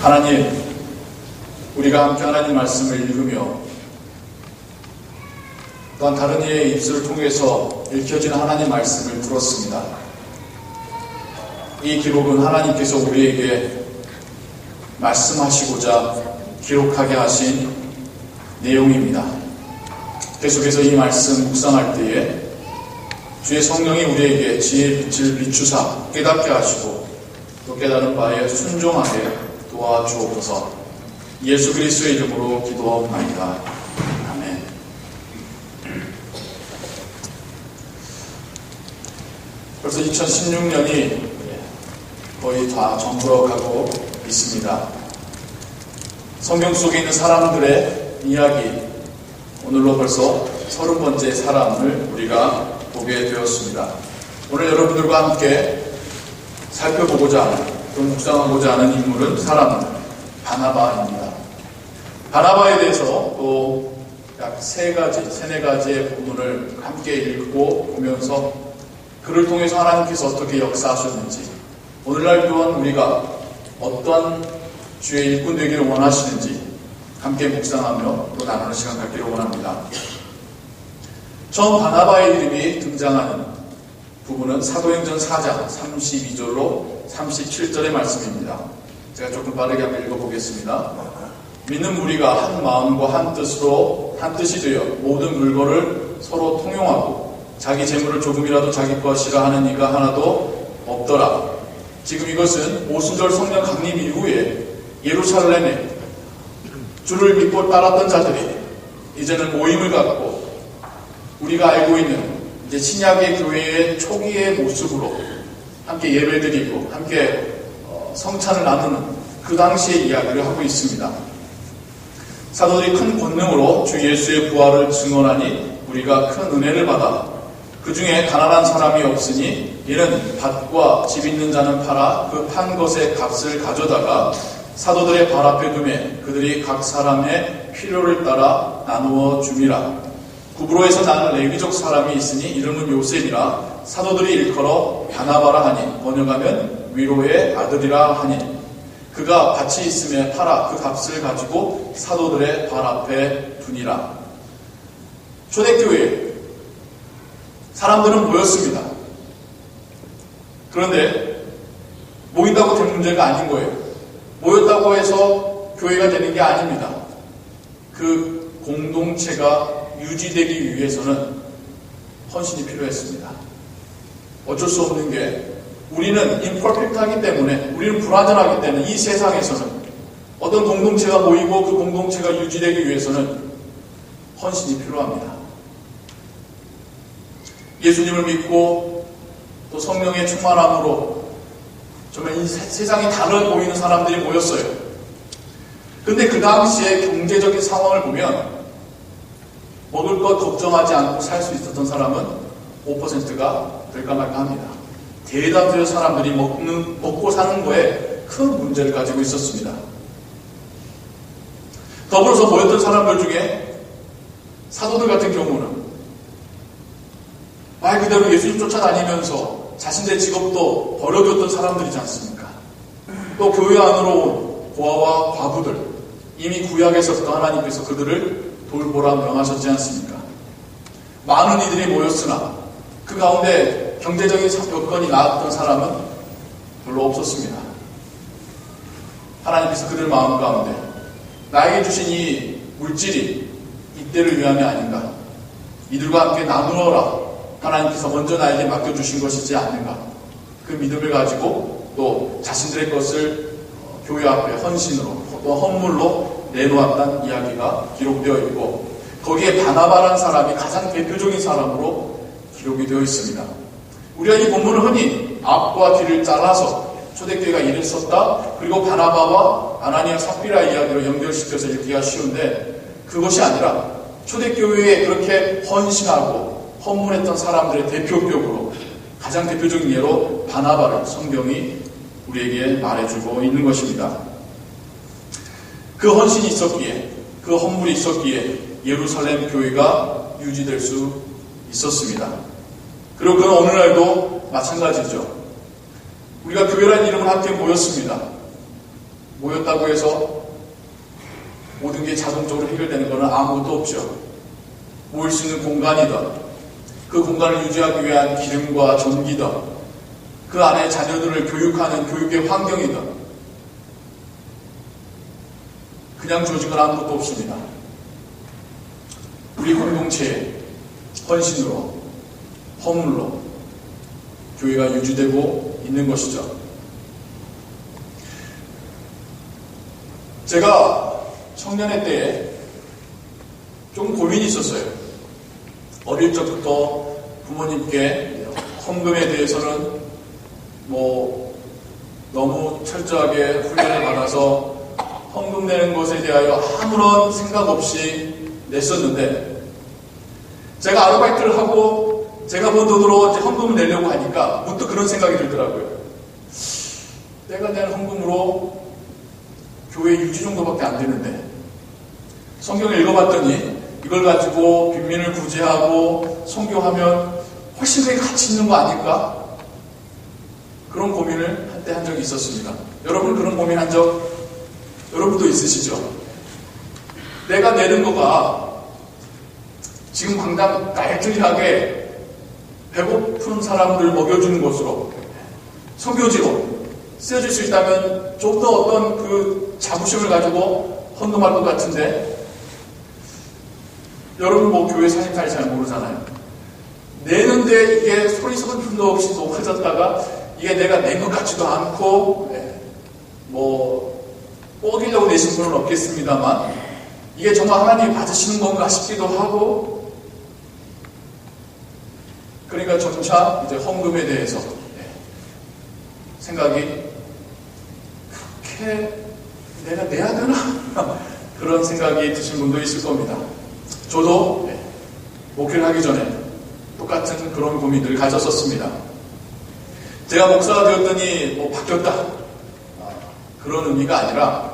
하나님, 우리가 함께 하나님 말씀을 읽으며 또한 다른 이의 입술을 통해서 읽혀지는 하나님 말씀을 들었습니다. 이 기록은 하나님께서 우리에게 말씀하시고자 기록하게 하신 내용입니다. 계속해서 이 말씀 묵상할 때에 주의 성령이 우리에게 지혜의 빛을 비추사 깨닫게 하시고 또 깨달은 바에 순종하게 도와주옵소서 예수 그리스도의 이름으로 기도하옵나이다. 아멘. 벌써 2016년이 거의 다 정부어가고 있습니다. 성경 속에 있는 사람들의 이야기, 오늘로 벌써 서른 번째 사람을 우리가 보게 되었습니다. 오늘 여러분들과 함께 살펴보고자 하는, 또 묵상하고자 하는 인물은 사람, 바나바입니다. 바나바에 대해서 또 약 세 가지, 세네 가지의 부분을 함께 읽고 보면서 그를 통해서 하나님께서 어떻게 역사하셨는지, 오늘날 또한 우리가 어떤 주의 일꾼 되기를 원하시는지 함께 묵상하며 또 나누는 시간 갖기를 원합니다. 처음 바나바의 이름이 등장하는 부분은 사도행전 4장 32절로 37절의 말씀입니다. 제가 조금 빠르게 한번 읽어보겠습니다. 믿는 무리가 한 마음과 한 뜻으로 한 뜻이 되어 모든 물건을 서로 통용하고 자기 재물을 조금이라도 자기 것이라 하는 이가 하나도 없더라. 지금 이것은 오순절 성령 강림 이후에 예루살렘에 주를 믿고 따랐던 자들이 이제는 모임을 갖고 우리가 알고 있는 이제 신약의 교회의 초기의 모습으로 함께 예배드리고 함께 어, 성찬을 나누는 그 당시의 이야기를 하고 있습니다. 사도들이 큰 권능으로 주 예수의 부활을 증언하니 우리가 큰 은혜를 받아 그 중에 가난한 사람이 없으니 이는 밭과 집 있는 자는 팔아 그 판 것의 값을 가져다가 사도들의 발 앞에 두매 그들이 각 사람의 필요를 따라 나누어 줌이라 구브로에서 나는 레위족 사람이 있으니 이름은 요셉이라 사도들이 일컬어 바나바라 하니 번역하면 위로의 아들이라 하니 그가 밭이 있음에 팔아 그 값을 가지고 사도들의 발 앞에 두니라 초대교회 사람들은 모였습니다. 그런데 모인다고 된 문제가 아닌 거예요. 모였다고 해서 교회가 되는 게 아닙니다. 그 공동체가 유지되기 위해서는 헌신이 필요했습니다. 어쩔 수 없는 게 우리는 임퍼펙트하기 때문에 우리는 불완전하기 때문에 이 세상에서는 어떤 공동체가 모이고 그 공동체가 유지되기 위해서는 헌신이 필요합니다. 예수님을 믿고 또 성령의 충만함으로 정말 이 세상이 달라 보이는 사람들이 모였어요. 근데 그 당시에 경제적인 상황을 보면 먹을 것 걱정하지 않고 살 수 있었던 사람은 5%가 될까 말까 합니다. 대다수의 사람들이 먹는, 먹고 사는 거에 큰 문제를 가지고 있었습니다. 더불어서 모였던 사람들 중에 사도들 같은 경우는 말 그대로 예수님 쫓아다니면서 자신의 직업도 버려뒀던 사람들이지 않습니까? 또 교회 안으로 온 고아와 과부들, 이미 구약에서부터 하나님께서 그들을 돌보라 명하셨지 않습니까? 많은 이들이 모였으나 그 가운데 경제적인 여건이 나았던 사람은 별로 없었습니다. 하나님께서 그들 마음 가운데 나에게 주신 이 물질이 이때를 위함이 아닌가? 이들과 함께 나누어라. 하나님께서 먼저 나에게 맡겨주신 것이지 않는가. 그 믿음을 가지고 또 자신들의 것을 교회 앞에 헌신으로 또 헌물로 내놓았다는 이야기가 기록되어 있고 거기에 바나바란 사람이 가장 대표적인 사람으로 기록이 되어 있습니다. 우리가 이 본문을 흔히 앞과 뒤를 잘라서 초대교회가 이를 썼다. 그리고 바나바와 아나니아 삽비라 이야기로 연결시켜서 읽기가 쉬운데 그것이 아니라 초대교회에 그렇게 헌신하고 헌문했던 사람들의 대표격으로 가장 대표적인 예로 바나바를 성경이 우리에게 말해주고 있는 것입니다. 그 헌신이 있었기에 그 헌물이 있었기에 예루살렘 교회가 유지될 수 있었습니다. 그리고 그건 오늘날도 마찬가지죠. 우리가 교회라는 이름을 함께 모였습니다. 모였다고 해서 모든 게 자동적으로 해결되는 것은 아무것도 없죠. 모일 수 있는 공간이든 그 공간을 유지하기 위한 기름과 전기든 그 안에 자녀들을 교육하는 교육의 환경이든 그냥 조직은 아무것도 없습니다. 우리 공동체에 헌신으로 허물로 교회가 유지되고 있는 것이죠. 제가 청년회 때좀 고민이 있었어요. 어릴 적부터 부모님께 헌금에 대해서는 뭐 너무 철저하게 훈련을 받아서 헌금 내는 것에 대하여 아무런 생각 없이 냈었는데 제가 아르바이트를 하고 제가 번 돈으로 헌금을 내려고 하니까 문득 그런 생각이 들더라고요. 내가 낸 헌금으로 교회 유지 정도밖에 안 되는데 성경을 읽어봤더니 이걸 가지고 빈민을 구제하고 성교하면 훨씬 더 가치 있는 거 아닐까? 그런 고민을 한때 한 적이 있었습니다. 여러분 그런 고민 한 적 여러분도 있으시죠? 내가 내는 거가 지금 당장 깔끔하게 배고픈 사람들 먹여주는 것으로 성교지로 쓰여질 수 있다면 좀 더 어떤 그 자부심을 가지고 헌금할 것 같은데 여러분 뭐 교회 사실까지 잘 모르잖아요. 내는데 이게 소리 소문 틈도 없이 높아졌다가 이게 내가 낸 것 같지도 않고 네. 뭐 뽀기려고 내신 분은 없겠습니다만 이게 정말 하나님이 받으시는 건가 싶기도 하고 그러니까 점차 이제 헌금에 대해서 네. 생각이 그렇게 내가 내야 되나? 그런 생각이 드신 분도 있을 겁니다. 저도 네, 목회를 하기 전에 똑같은 그런 고민들을 가졌었습니다. 제가 목사가 되었더니 뭐 바뀌었다. 아, 그런 의미가 아니라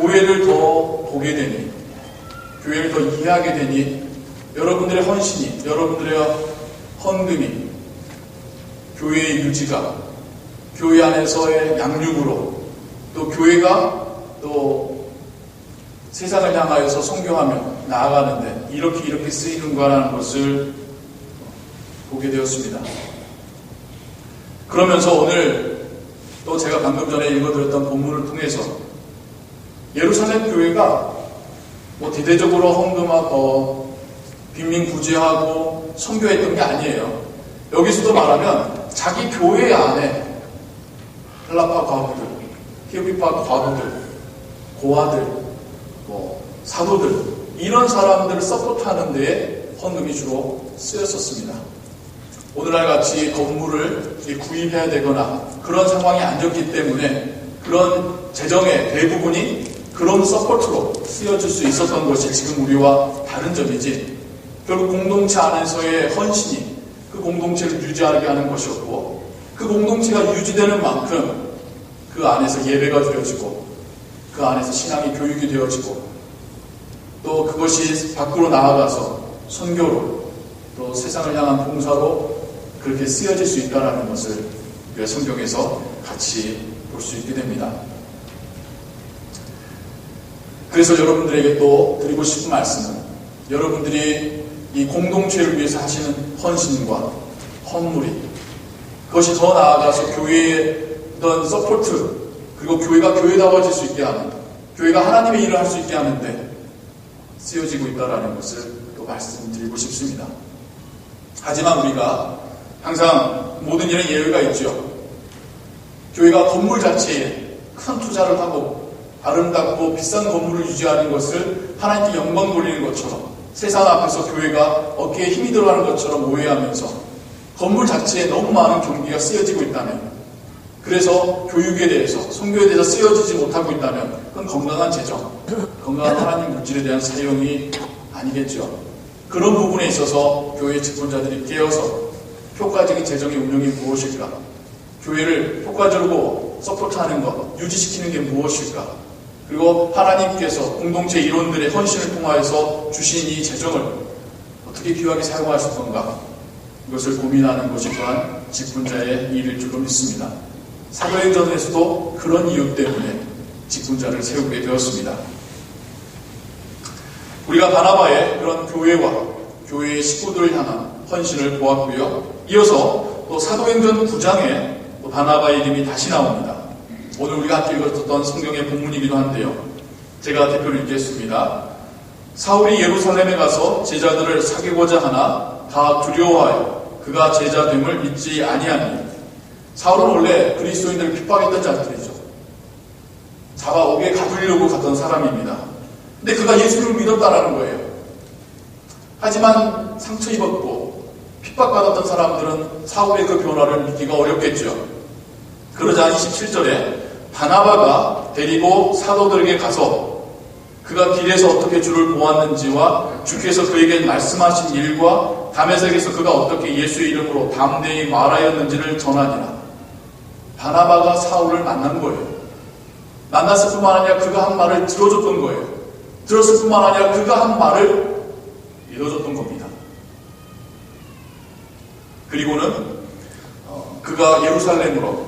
교회를 더 보게 되니, 교회를 더 이해하게 되니, 여러분들의 헌신이, 여러분들의 헌금이, 교회의 유지가, 교회 안에서의 양육으로, 또 교회가 또 세상을 향하여서 성교하며 나아가는데 이렇게 이렇게 쓰이는가라는 것을 보게 되었습니다. 그러면서 오늘 또 제가 방금 전에 읽어드렸던 본문을 통해서 예루살렘 교회가 뭐 대대적으로 헌금하고 빈민 구제하고 선교했던 게 아니에요. 여기서도 말하면 자기 교회 안에 헬라파 과부들, 히브리파 과부들, 고아들, 뭐 사도들 이런 사람들을 서포트하는 데에 헌금이 주로 쓰였었습니다. 오늘날 같이 건물을 구입해야 되거나 그런 상황이 아니었기 때문에 그런 재정의 대부분이 그런 서포트로 쓰여질 수 있었던 것이 지금 우리와 다른 점이지 결국 공동체 안에서의 헌신이 그 공동체를 유지하게 하는 것이었고 그 공동체가 유지되는 만큼 그 안에서 예배가 드려지고 그 안에서 신앙이 교육이 되어지고 또 그것이 밖으로 나아가서 선교로 또 세상을 향한 봉사로 그렇게 쓰여질 수 있다는 것을 성경에서 같이 볼 수 있게 됩니다. 그래서 여러분들에게 또 드리고 싶은 말씀은 여러분들이 이 공동체를 위해서 하시는 헌신과 헌물이 그것이 더 나아가서 교회의 어떤 서포트 그리고 교회가 교회다워질 수 있게 하는 교회가 하나님의 일을 할 수 있게 하는데 쓰여지고 있다는 것을 또 말씀드리고 싶습니다. 하지만 우리가 항상 모든 일에 예외가 있죠. 교회가 건물 자체에 큰 투자를 하고 아름답고 비싼 건물을 유지하는 것을 하나님께 영광 돌리는 것처럼 세상 앞에서 교회가 어깨에 힘이 들어가는 것처럼 오해하면서 건물 자체에 너무 많은 경기가 쓰여지고 있다면 그래서 교육에 대해서 성교에 대해서 쓰여지지 못하고 있다면 그건 건강한 재정, 건강한 하나님 물질에 대한 사용이 아니겠죠. 그런 부분에 있어서 교회 직분자들이 깨어서 효과적인 재정의 운영이 무엇일까? 교회를 효과적으로 서포트하는 것, 유지시키는 게 무엇일까? 그리고 하나님께서 공동체 이론들의 헌신을 통하여서 주신 이 재정을 어떻게 귀하게 사용하실 건가? 이것을 고민하는 것이 또한 직분자의 일일 줄로 믿습니다. 사도행전에서도 그런 이유 때문에 직분자를 세우게 되었습니다. 우리가 바나바의 그런 교회와 교회의 식구들을 향한 헌신을 보았고요. 이어서 또 사도행전 9장에 또 바나바의 이름이 다시 나옵니다. 오늘 우리가 함께 읽었던 성경의 본문이기도 한데요. 제가 대표를 읽겠습니다. 사울이 예루살렘에 가서 제자들을 사귀고자 하나 다 두려워하여 그가 제자됨을 믿지 아니하니 사울은 원래 그리스도인들을 핍박했던 자들이죠. 잡아오게 가두려고 갔던 사람입니다. 근데 그가 예수를 믿었다라는 거예요. 하지만 상처 입었고 핍박받았던 사람들은 사울의 그 변화를 믿기가 어렵겠죠. 그러자 27절에 바나바가 데리고 사도들에게 가서 그가 길에서 어떻게 주를 보았는지와 주께서 그에게 말씀하신 일과 담에색에서 그가 어떻게 예수의 이름으로 담대히 말하였는지를 전하니라. 바나바가 사울을 만난 거예요. 만났을 뿐만 아니라 그가 한 말을 들어줬던 거예요. 들었을 뿐만 아니라 그가 한 말을 믿어줬던 겁니다. 그리고는 어, 그가 예루살렘으로 어,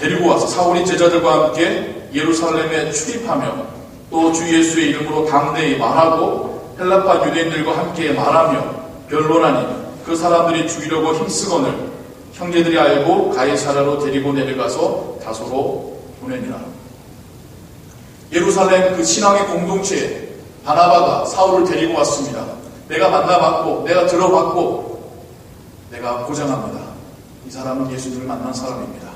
데리고 와서 사울이 제자들과 함께 예루살렘에 출입하며 또 주 예수의 이름으로 담대히 말하고 헬라파 유대인들과 함께 말하며 변론하니 그 사람들이 죽이려고 힘쓰거늘 형제들이 알고 가이사라로 데리고 내려가서 다소로 보내니라. 예루살렘 그 신앙의 공동체에 바나바가 사울을 데리고 왔습니다. 내가 만나봤고, 내가 들어봤고, 내가 보장합니다. 이 사람은 예수님을 만난 사람입니다.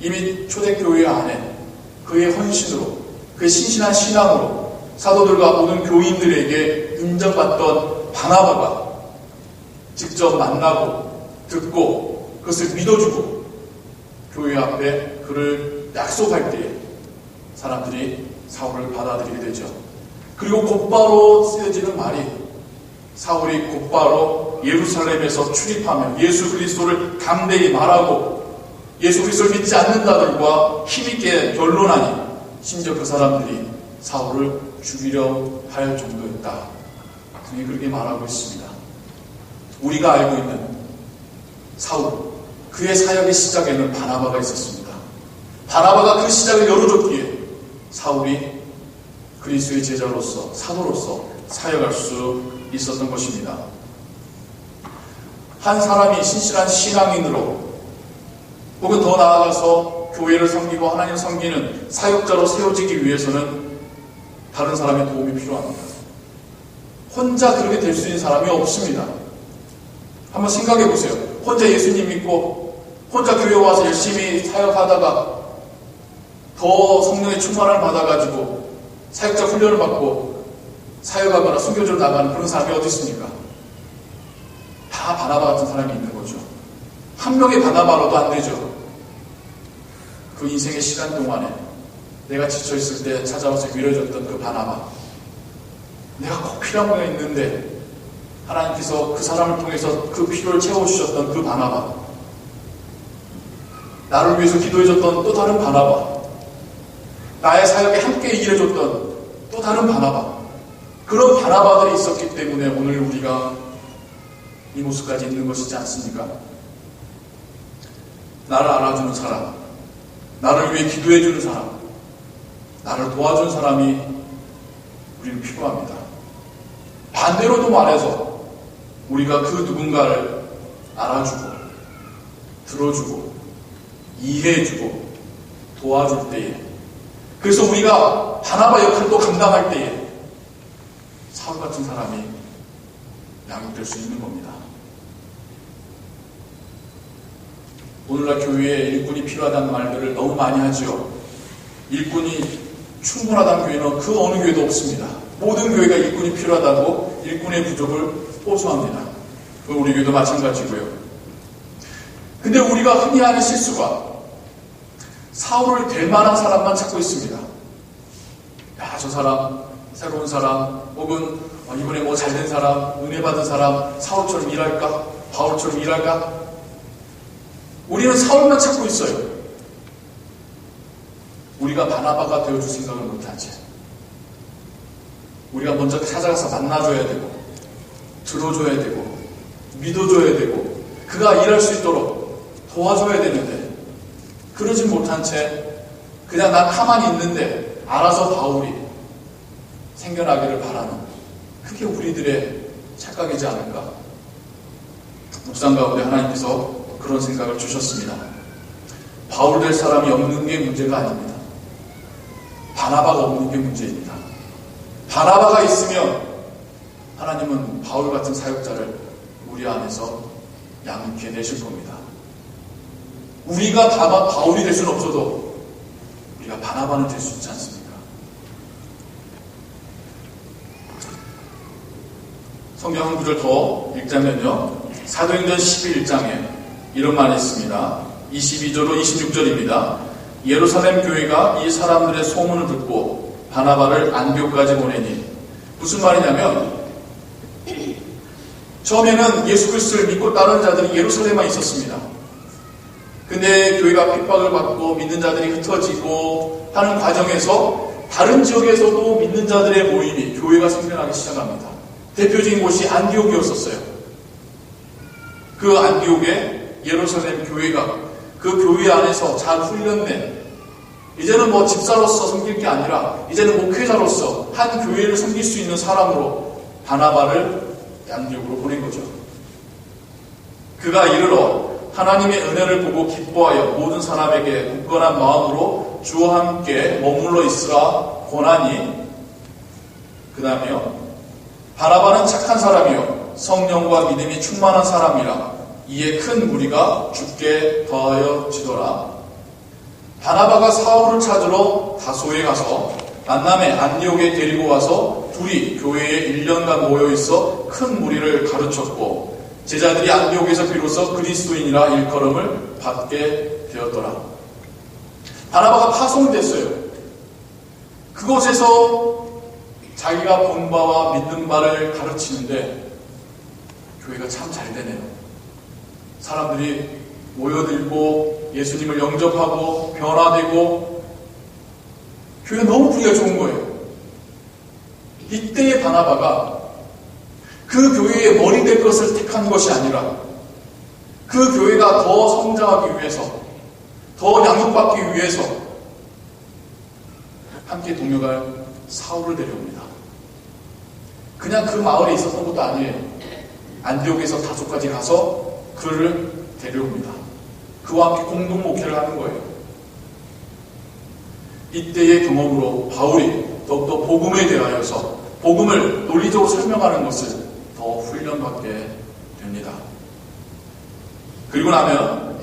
이미 초대교회 안에 그의 헌신으로, 그의 신신한 신앙으로 사도들과 모든 교인들에게 인정받던 바나바가 직접 만나고 듣고 그것을 믿어주고 교회 앞에 그를 약속할 때에 사람들이 사울을 받아들이게 되죠. 그리고 곧바로 쓰여지는 말이 사울이 곧바로 예루살렘에서 출입하며 예수 그리스도를 담대히 말하고 예수 그리스도를 믿지 않는 자들과 힘있게 변론하니 심지어 그 사람들이 사울을 죽이려 할 정도였다. 그게 그렇게 말하고 있습니다. 우리가 알고 있는 사울, 그의 사역의 시작에는 바나바가 있었습니다. 바나바가 그 시작을 열어줬기에 사울이 그리스도의 제자로서 사도로서 사역할 수 있었던 것입니다. 한 사람이 신실한 신앙인으로 혹은 더 나아가서 교회를 섬기고 하나님 섬기는 사역자로 세워지기 위해서는 다른 사람의 도움이 필요합니다. 혼자 그렇게 될 수 있는 사람이 없습니다. 한번 생각해 보세요. 혼자 예수님 믿고 혼자 교회 와서 열심히 사역하다가 더 성령의 충만을 받아가지고 사역자 훈련을 받고 사역하거나 순교주로 나가는 그런 사람이 어디 있습니까? 다 바나바 같은 사람이 있는 거죠. 한 명의 바나바로도 안 되죠. 그 인생의 시간 동안에 내가 지쳐있을 때 찾아와서 위로해줬던 그 바나바. 내가 꼭 필요한 거가 있는데 하나님께서 그 사람을 통해서 그 필요를 채워주셨던 그 바나바. 나를 위해서 기도해줬던 또 다른 바나바. 나의 사역에 함께 일해줬던 또 다른 바나바. 그런 바나바들이 있었기 때문에 오늘 우리가 이 모습까지 있는 것이지 않습니까? 나를 알아주는 사람, 나를 위해 기도해 주는 사람, 나를 도와준 사람이 우리는 필요합니다. 반대로도 말해서 우리가 그 누군가를 알아주고, 들어주고, 이해해주고, 도와줄 때에 그래서 우리가 바나바 역할도 감당할 때에 사울 같은 사람이 양육될 수 있는 겁니다. 오늘날 교회에 일꾼이 필요하다는 말들을 너무 많이 하지요. 일꾼이 충분하다는 교회는 그 어느 교회도 없습니다. 모든 교회가 일꾼이 필요하다고 일꾼의 부족을 호소합니다. 그 우리 교회도 마찬가지고요. 근데 우리가 흔히 하는 실수가 사울을 될 만한 사람만 찾고 있습니다. 야, 저 사람, 새로운 사람, 혹은 어, 이번에 뭐 잘 된 사람, 은혜 받은 사람, 사울처럼 일할까? 바울처럼 일할까? 우리는 사울만 찾고 있어요. 우리가 바나바가 되어줄 생각을 못하지. 우리가 먼저 찾아가서 만나줘야 되고, 들어줘야 되고, 믿어줘야 되고, 그가 일할 수 있도록 도와줘야 되는데 그러지 못한 채 그냥 난 가만히 있는데 알아서 바울이 생겨나기를 바라는 그게 우리들의 착각이지 않을까? 묵상 가운데 하나님께서 그런 생각을 주셨습니다. 바울 될 사람이 없는 게 문제가 아닙니다. 바나바가 없는 게 문제입니다. 바나바가 있으면 하나님은 바울 같은 사역자를 우리 안에서 양육해 내실 겁니다. 우리가 바, 바울이 될 수는 없어도 우리가 바나바는 될 수 있지 않습니까? 성경 한 구절 더 읽자면요. 사도행전 11장에 이런 말이 있습니다. 22절로 26절입니다. 예루살렘 교회가 이 사람들의 소문을 듣고 바나바를 안교까지 보내니 무슨 말이냐면 처음에는 예수 그리스도를 믿고 따르는 자들이 예루살렘에 있었습니다. 근데 교회가 핍박을 받고 믿는 자들이 흩어지고 하는 과정에서 다른 지역에서도 믿는 자들의 모임이 교회가 생겨나기 시작합니다. 대표적인 곳이 안디옥이었었어요. 그 안디옥에 예루살렘 교회가 그 교회 안에서 잘 훈련된 이제는 뭐 집사로서 섬길 게 아니라 이제는 목회자로서 한 교회를 섬길 수 있는 사람으로 바나바를 안디옥으로 보낸 거죠. 그가 이르러 하나님의 은혜를 보고 기뻐하여 모든 사람에게 굳건한 마음으로 주와 함께 머물러 있으라 권하니 그 다음에요. 바라바는 착한 사람이요 성령과 믿음이 충만한 사람이라 이에 큰 무리가 죽게 더하여 지더라. 바나바가 사울을 찾으러 다소에 가서 만남에 안디옥에 데리고 와서 둘이 교회에 1년간 모여 있어 큰 무리를 가르쳤고 제자들이 안디옥에서 비로소 그리스도인이라 일컬음을 받게 되었더라. 바나바가 파송됐어요. 그곳에서 자기가 본 바와 믿는 바를 가르치는데 교회가 참 잘 되네요. 사람들이 모여들고 예수님을 영접하고 변화되고 교회가 너무 분위기가 좋은 거예요. 이때의 바나바가 그 교회의 머리 될 것을 택한 것이 아니라 그 교회가 더 성장하기 위해서 더 양육받기 위해서 함께 동료갈 사울을 데려옵니다. 그냥 그 마을에 있었던 것도 아니에요. 안디옥에서 다소까지 가서 그를 데려옵니다. 그와 함께 공동 목회를 하는 거예요. 이때의 경험으로 바울이 더욱더 복음에 대하여서 복음을 논리적으로 설명하는 것을 더 훈련받게 됩니다. 그리고 나면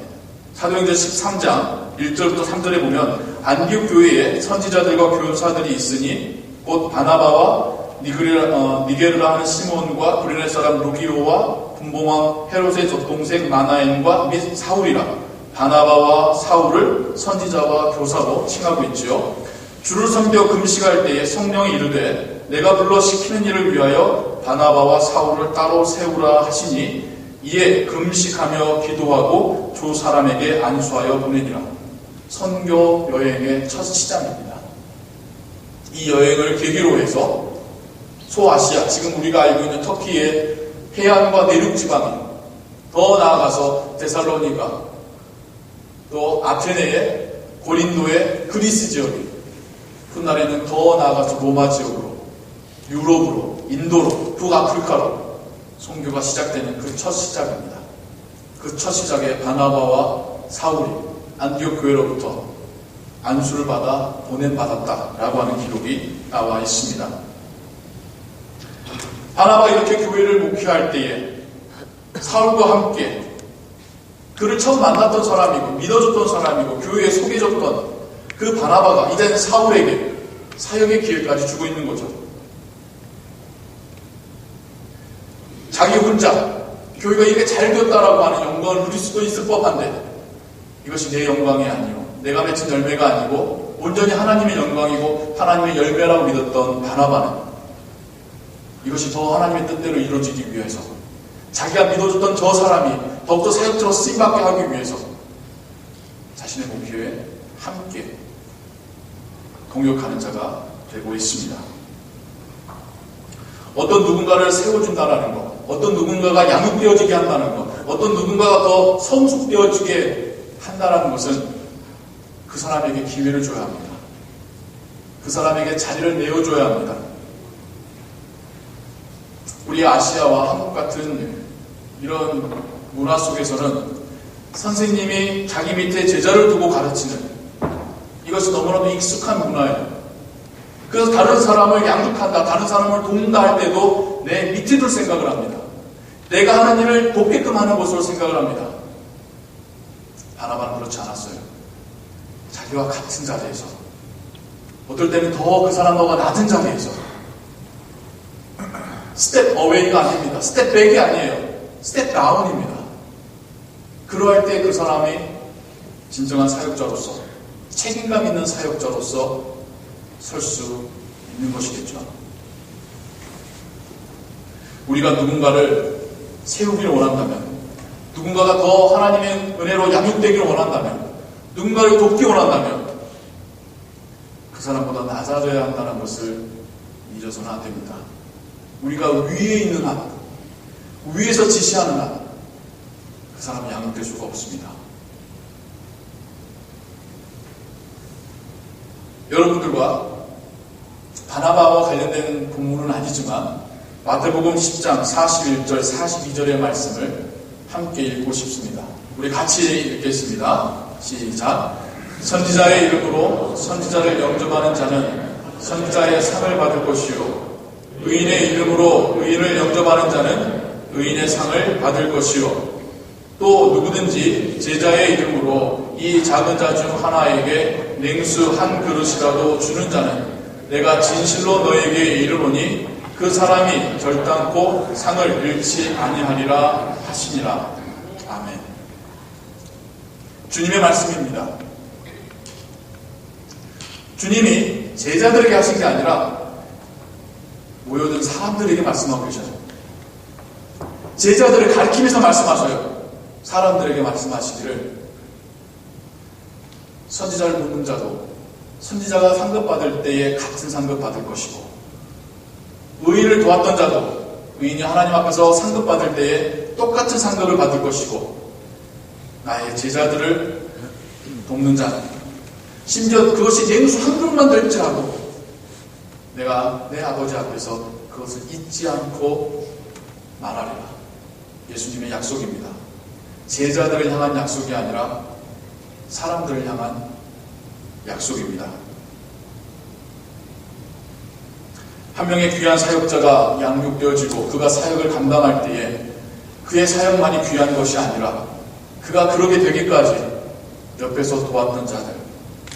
사도행전 13장 1절부터 3절에 보면 안디옥 교회에 선지자들과 교사들이 있으니 곧 바나바와 니그르, 어, 하는 시몬과 브레네 사람 루기오와 분봉왕 헤롯의 젖동생 마나엔과 및 사울이라 바나바와 사울을 선지자와 교사로 칭하고 있지요. 주를 섬겨 금식할 때에 성령이 이르되 내가 불러 시키는 일을 위하여 바나바와 사울을 따로 세우라 하시니 이에 금식하며 기도하고 두 사람에게 안수하여 보내니라. 선교 여행의 첫 시작입니다. 이 여행을 계기로 해서 소아시아, 지금 우리가 알고 있는 터키의 해안과 내륙 지방이 더 나아가서 데살로니가 또 아테네의 고린도의 그리스 지역이 훗날에는 더 나아가서 로마 지역으로 유럽으로 인도로 북아프리카로 송교가 시작되는 그 첫 시작입니다. 그 첫 시작에 바나바와 사울이 안디옥 교회로부터 안수를 받아 보낸 받았다라고 하는 기록이 나와 있습니다. 바나바 이렇게 교회를 목회할 때에 사울과 함께 그를 처음 만났던 사람이고 믿어줬던 사람이고 교회에 소개줬던 그 바나바가 이제는 사울에게 사역의 기회까지 주고 있는 거죠. 자기 혼자 교회가 이렇게 잘 되었다라고 하는 영광을 누릴 수도 있을 법한데 이것이 내 영광이 아니요 내가 맺힌 열매가 아니고 온전히 하나님의 영광이고 하나님의 열매라고 믿었던 바나바는 이것이 더 하나님의 뜻대로 이루어지기 위해서 자기가 믿어줬던 저 사람이 더욱더 사역자로 쓰임받게 하기 위해서 자신의 목표에 함께 동역하는 자가 되고 있습니다. 어떤 누군가를 세워준다는 것, 어떤 누군가가 양육되어지게 한다는 것, 어떤 누군가가 더 성숙되어지게 한다는 것은 그 사람에게 기회를 줘야 합니다. 그 사람에게 자리를 내어줘야 합니다. 우리 아시아와 한국 같은 이런 문화 속에서는 선생님이 자기 밑에 제자를 두고 가르치는 이것이 너무나도 익숙한 문화예요. 그래서 다른 사람을 양육한다, 다른 사람을 돕는다 할 때도 내 밑에 둘 생각을 합니다. 내가 하는 일을 돕게끔 하는 것으로 생각을 합니다. 바나바는 그렇지 않았어요. 자기와 같은 자리에서 어떨 때는 더 그 사람과 낮은 자리에서 스텝 어웨이가 아닙니다. 스텝 백이 아니에요. 스텝 다운입니다. 그러할 때 그 사람이 진정한 사역자로서 책임감 있는 사역자로서 설 수 있는 것이겠죠. 우리가 누군가를 세우기를 원한다면, 누군가가 더 하나님의 은혜로 양육되기를 원한다면, 누군가를 돕기 원한다면, 그 사람보다 낮아져야 한다는 것을 잊어서는 안 됩니다. 우리가 위에 있는 한, 위에서 지시하는 한, 그 사람은 양육될 수가 없습니다. 여러분들과 바나바와 관련된 본문은 아니지만 마태복음 10장 41절 42절의 말씀을 함께 읽고 싶습니다. 우리 같이 읽겠습니다. 시작. 선지자의 이름으로 선지자를 영접하는 자는 선지자의 상을 받을 것이요 의인의 이름으로 의인을 영접하는 자는 의인의 상을 받을 것이요 또 누구든지 제자의 이름으로 이 작은 자 중 하나에게 냉수 한 그릇이라도 주는 자는 내가 진실로 너에게 이르노니 그 사람이 결단코 상을 잃지 아니하리라 하시니라. 아멘. 주님의 말씀입니다. 주님이 제자들에게 하신 게 아니라 모여든 사람들에게 말씀하고 계셔요. 제자들을 가리키면서 말씀하셔요. 사람들에게 말씀하시기를 선지자를 묻는 자도 선지자가 상급받을 때에 같은 상급 받을 것이고 의인을 도왔던 자도 의인이 하나님 앞에서 상급받을 때에 똑같은 상급을 받을 것이고 나의 제자들을 돕는 자는 심지어 그것이 냉수 한 그릇만 될지라도 내가 내 아버지 앞에서 그것을 잊지 않고 말하리라. 예수님의 약속입니다. 제자들을 향한 약속이 아니라 사람들을 향한 약속입니다. 한 명의 귀한 사역자가 양육되어지고 그가 사역을 감당할 때에 그의 사역만이 귀한 것이 아니라 그가 그러게 되기까지 옆에서 도왔던 자들,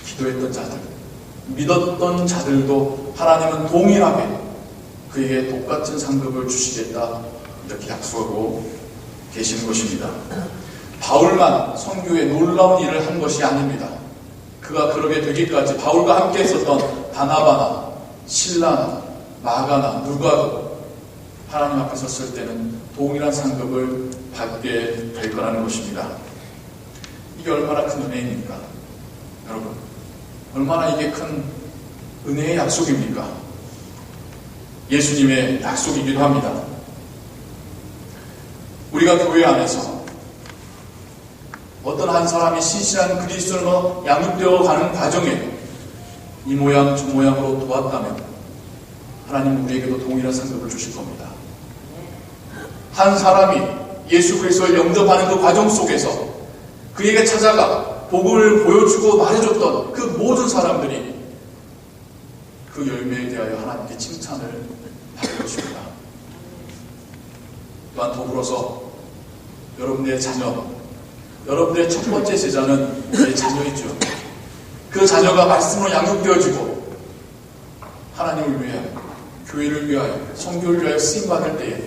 기도했던 자들, 믿었던 자들도 하나님은 동일하게 그에게 똑같은 상급을 주시겠다 이렇게 약속하고 계시는 것입니다. 바울만 성교에 놀라운 일을 한 것이 아닙니다. 그가 그러게 되기까지 바울과 함께 있었던 바나바나 신라나 마가나 누가도 하나님 앞에 섰을 때는 동일한 상급을 받게 될 거라는 것입니다. 이게 얼마나 큰 은혜입니까? 여러분, 얼마나 이게 큰 은혜의 약속입니까? 예수님의 약속이기도 합니다. 우리가 교회 안에서 어떤 한 사람이 신실한 그리스도로 양육되어 가는 과정에 이 모양 저 모양으로 도왔다면 하나님 우리에게도 동일한 상급을 주실 겁니다. 한 사람이 예수 그리스도를 영접하는 그 과정 속에서 그에게 찾아가 복을 보여주고 말해줬던 그 모든 사람들이 그 열매에 대하여 하나님께 칭찬을 받을 것입니다. 또한 더불어서 여러분의 자녀, 여러분의 첫 번째 제자는 내 자녀이죠. 그 자녀가 말씀으로 양육되어지고 하나님을 위하여, 교회를 위하여, 성교를 위하여 쓰임받을 때에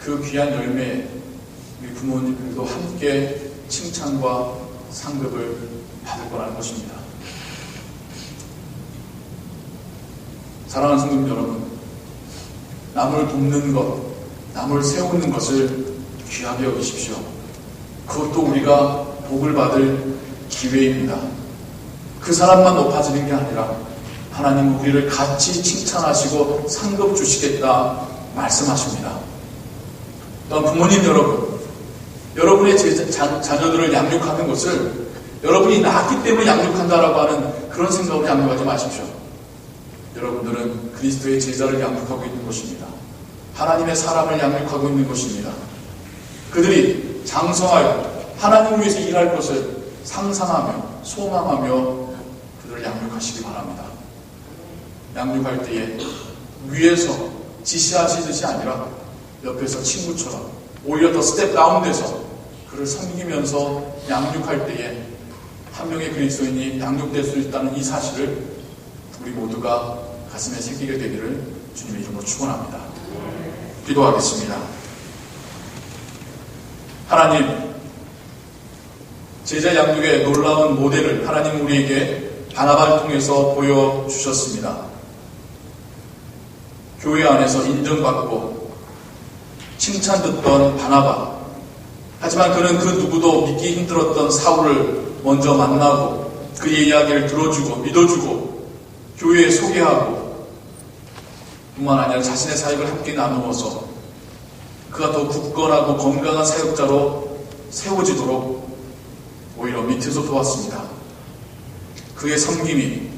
그 귀한 열매에 우리 부모님들도 함께 칭찬과 상급을 받을 거라는 것입니다. 사랑하는 성도 여러분, 남을 돕는 것, 남을 세우는 것을 귀하게 여기십시오. 그것도 우리가 복을 받을 기회입니다. 그 사람만 높아지는 게 아니라 하나님 우리를 같이 칭찬하시고 상급 주시겠다 말씀하십니다. 또한 부모님 여러분, 여러분의 제, 자, 자녀들을 양육하는 것을 여러분이 낳았기 때문에 양육한다라고 하는 그런 생각으로 양육하지 마십시오. 여러분들은 그리스도의 제자를 양육하고 있는 것입니다. 하나님의 사람을 양육하고 있는 것입니다. 그들이 장성하여 하나님을 위해서 일할 것을 상상하며 소망하며 그들을 양육하시기 바랍니다. 양육할 때에 위에서 지시하시듯이 아니라 옆에서 친구처럼 오히려 더 스텝 다운돼서 그를 섬기면서 양육할 때에 한 명의 그리스도인이 양육될 수 있다는 이 사실을 우리 모두가 가슴에 새기게 되기를 주님의 이름으로 축원합니다. 기도하겠습니다. 하나님, 제자 양육의 놀라운 모델을 하나님 우리에게 바나바를 통해서 보여주셨습니다. 교회 안에서 인정받고 칭찬 듣던 바나바. 하지만 그는 그 누구도 믿기 힘들었던 사울을 먼저 만나고 그의 이야기를 들어주고 믿어주고 교회에 소개하고 뿐만 아니라 자신의 사역을 함께 나누어서 그가 더 굳건하고 건강한 사역자로 세워지도록 오히려 밑에서 도왔습니다. 그의 섬김이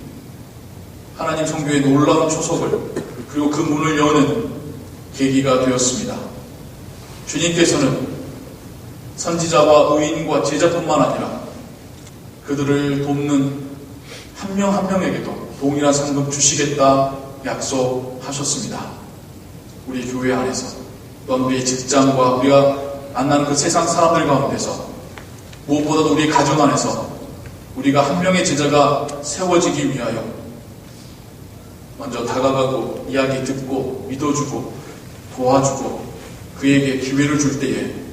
하나님 성교의 놀라운 초석을 그리고 그 문을 여는 계기가 되었습니다. 주님께서는 선지자와 의인과 제자뿐만 아니라 그들을 돕는 한 명한 명에게도 동일한 상급 주시겠다 약속하셨습니다. 우리 교회 안에서 또한 우리의 직장과 우리가 만나는 그 세상 사람들 가운데서 무엇보다도 우리 가정 안에서 우리가 한 명의 제자가 세워지기 위하여 먼저 다가가고 이야기 듣고 믿어주고 도와주고 그에게 기회를 줄 때에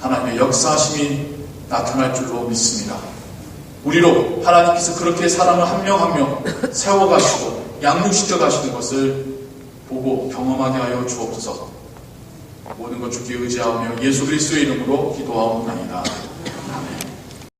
하나님의 역사하심이 나타날 줄로 믿습니다. 우리로 하나님께서 그렇게 사람을 한 명 한 명 세워가시고 양육시켜 가시는 것을 보고 경험하게 하여 주옵소서. 모든 것 주께 의지하며 예수 그리스도의 이름으로 기도하옵나이다.